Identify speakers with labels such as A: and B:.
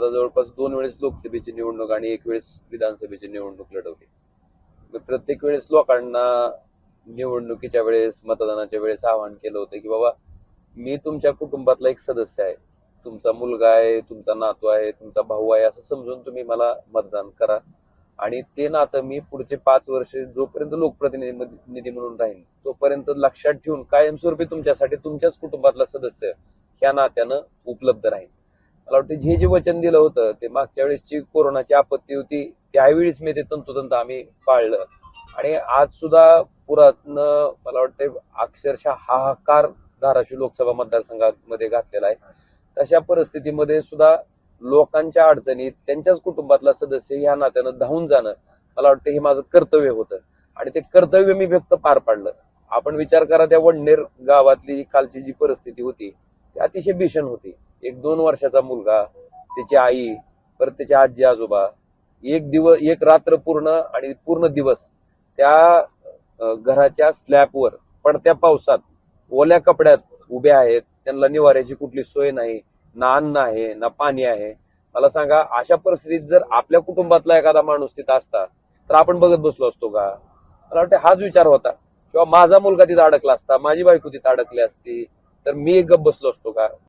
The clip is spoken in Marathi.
A: आता जवळपास दोन वेळेस लोकसभेची निवडणूक आणि एक वेळेस विधानसभेची निवडणूक लढवली. प्रत्येक वेळेस लोकांना निवडणुकीच्या वेळेस मतदानाच्या वेळेस आवाहन केलं होतं की बाबा मी तुमच्या कुटुंबातला एक सदस्य आहे. तुमचा मुलगा आहे तुमचा नातू आहे तुमचा भाऊ आहे असं समजून तुम्ही मला मतदान करा. आणि ते नातं मी पुढचे पाच वर्ष जोपर्यंत लोकप्रतिनिधी म्हणून राहीन तोपर्यंत लक्षात ठेवून कायमस्वरूपी तुमच्यासाठी तुमच्याच कुटुंबातला सदस्य ह्या नात्यानं उपलब्ध राहील मला वाटतं हे जे वचन दिलं होतं ते मागच्या वेळेसची कोरोनाची आपत्ती होती त्यावेळेस मी ते तंतोतंत आम्ही पाळलं. आणि आज सुद्धा पुरातनं मला वाटतं अक्षरशः हाहाकार धाराशिव लोकसभा मतदारसंघामध्ये घातलेला आहे. तशा परिस्थितीमध्ये सुद्धा लोकांच्या अडचणीत त्यांच्याच कुटुंबातला सदस्य ह्या नात्यानं धावून जाणं मला वाटतं हे माझं कर्तव्य होतं. आणि ते कर्तव्य मी व्यक्त पार पाडलं. आपण विचार करा त्या वडनेर गावातली कालची जी परिस्थिती होती ती अतिशय भीषण होती. एक दोन वर्षाचा मुलगा त्याची आई परत त्याचे आजी आजोबा एक दिवस एक रात्र पूर्ण आणि पूर्ण दिवस त्या घराच्या स्लॅबवर पडत्या पावसात ओल्या कपड्यात उभे आहेत त्यांना निवाऱ्याची कुठली सोय नाही ना अन्न आहे ना पाणी आहे. मला सांगा अशा परिस्थितीत जर आपल्या कुटुंबातला एखादा माणूस तिथं असता तर आपण बघत बसलो असतो का? मला वाटतं हाच विचार होता. किंवा माझा मुलगा तिथं अडकला असता माझी बायको तिथं अडकली असती तर मी गप बसलो असतो का?